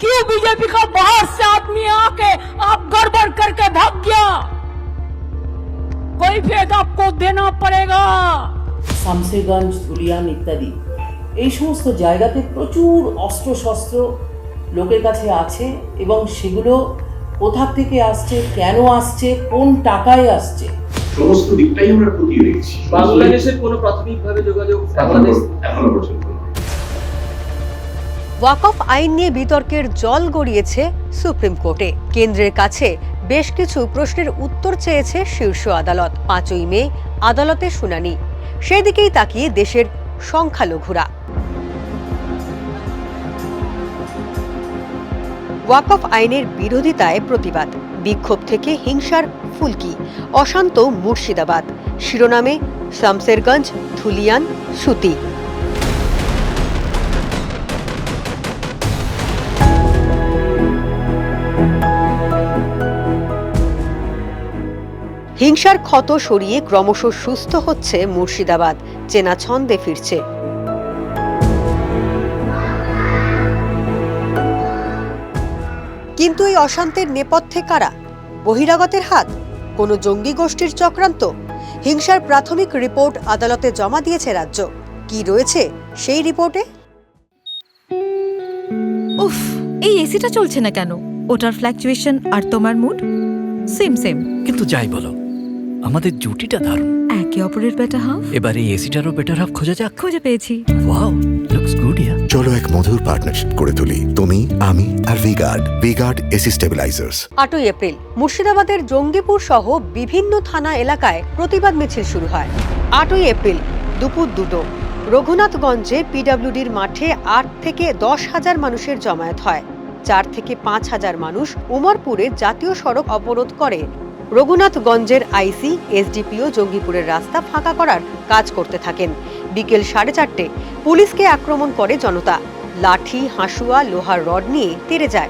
क्यों बीजेपी का बाहर से आदमी आके आप गड़बड़ करके भाग गया कोई फेद आपको देना पड़ेगा শামসেরগঞ্জ ধুলিয়ান ইত্যাদি এই সমস্ত জায়গাতে প্রচুর অস্ত্র শস্ত্র লোকের কাছে আছে এবং সেগুলো কোথা থেকে আসছে কেন আসছে কোন টাকায় আসছে সমস্ত দিকটাই আমরা খতিয়ে দেখছি বাংলাদেশের কোনো প্রাথমিকভাবে যোগাযোগ এখনো বাংলাদেশ এখনো পর্যন্ত না। ওয়াকফ আইন নিয়ে বিতর্কের জল গড়িয়েছে সুপ্রিম কোর্টে। কেন্দ্রের কাছে বেশ কিছু প্রশ্নের উত্তর চেয়েছে শীর্ষ আদালত। পাঁচই মে, আদালতে শুনানি। সেদিকেই তাকিয়ে দেশের সংখ্যালঘুরা। ওয়াকফ আইনের বিরোধিতায় প্রতিবাদ। বিক্ষোভ থেকে হিংসার ফুলকি। অশান্ত মুর্শিদাবাদ। শিরোনামে শামসেরগঞ্জ, ধুলিয়ান, সুতি। হিংসার ক্ষত সরিয়ে ক্রমশ সুস্থ হচ্ছে মুর্শিদাবাদ। চেনা ছন্দে ফিরছে। কিন্তু এই অশান্তির নেপথ্যে কারা? বহিরাগতের হাত? কোনো জঙ্গি গোষ্ঠীর চক্রান্ত? হিংসার প্রাথমিক রিপোর্ট আদালতে জমা দিয়েছে রাজ্য। কি রয়েছে সেই রিপোর্টে? উফ এই এসিটা চলছে না কেন? ওটার ফ্ল্যাকচুয়েশন আর তোমার মুড সেম সেম কিন্তু যাই বলো আমাদের জুটিটা দারুণ। একে অপরের বেটা হাফ এবার এই এসিটারও বেটার হাফ খোঁজা যাক। খুঁজে পেয়েছি। ওয়াও লুকস গুড ইয়া চলো এক মধুর পার্টনারশিপ করে তুলি। তুমি আমি আর V Guard V Guard AC stabilizers আটই এপ্রিল মুর্শিদাবাদের জঙ্গিপুর সহ বিভিন্ন থানা এলাকায় প্রতিবাদ মিছিল শুরু হয়। আটই এপ্রিল দুপুর দুটো রঘুনাথগঞ্জে পিডব্লিউডির মাঠে আট থেকে দশ হাজার মানুষের জমায়েত হয়। চার থেকে পাঁচ হাজার মানুষ উমরপুরে জাতীয় সড়ক অবরোধ করে। রঘুনাথগঞ্জের আইসি এসডিপিও জঙ্গিপুরের রাস্তা ফাঁকা করার কাজ করতে থাকেন। বিকেল সাড়ে চারটে পুলিশকে আক্রমণ করে জনতা। লাঠি হাসুয়া লোহার রড নিয়ে তেড়ে যায়।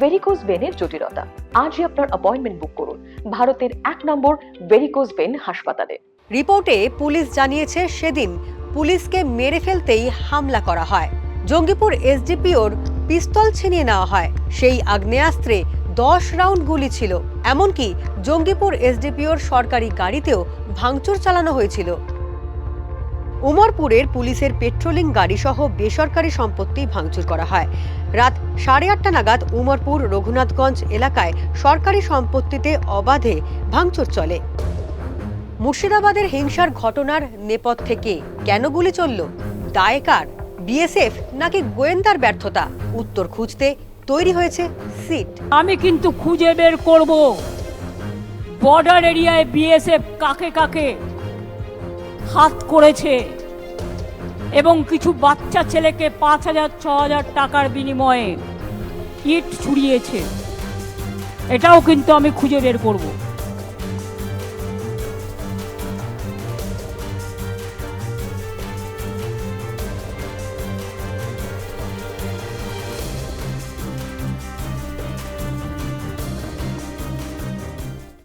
ভেরিকোজ ভেনের জটিলতা। আজই আপনার অ্যাপয়েন্টমেন্ট বুক করুন। ভারতের এক নম্বর ভেরিকোজ ভেন হাসপাতালে। রিপোর্টে পুলিশ জানিয়েছে সেদিন পুলিশকে মেরে ফেলতেই হামলা করা হয়। জঙ্গিপুর এসডিপিওর পিস্তল ছিনিয়ে নেওয়া হয়। সেই আগ্নেয়াস্ত্রে দশ রাউন্ড গুলি ছিল, এমনকি জঙ্গিপুর এসডিপিওর সরকারি গাড়িতেও ভাঙচুর চালানো হয়েছিল। উমরপুরের পুলিশের পেট্রোলিং গাড়ি সহ বেসরকারি সম্পত্তি ভাঙচুর করা হয়। রাত সাড়ে আটটা নাগাদ উমরপুর রঘুনাথগঞ্জ এলাকায় সরকারি সম্পত্তিতে অবাধে ভাঙচুর চলে। মুর্শিদাবাদের হিংসার ঘটনার নেপথ্যে থেকে কেন গুলি চলল? দায়কার বিএসএফ নাকি গোয়েন্দার ব্যর্থতা? উত্তর খুঁজতে তৈরি হয়েছে সিট। আমি কিন্তু খুঁজে বের করব। বর্ডার এরিয়ায় বিএসএফ কাকে কাকে হাত করেছে এবং কিছু বাচ্চা ছেলেকে পাঁচ হাজার, ছ হাজার টাকার বিনিময়ে ইট ছুড়িয়েছে। এটাও কিন্তু আমি খুঁজে বের করব।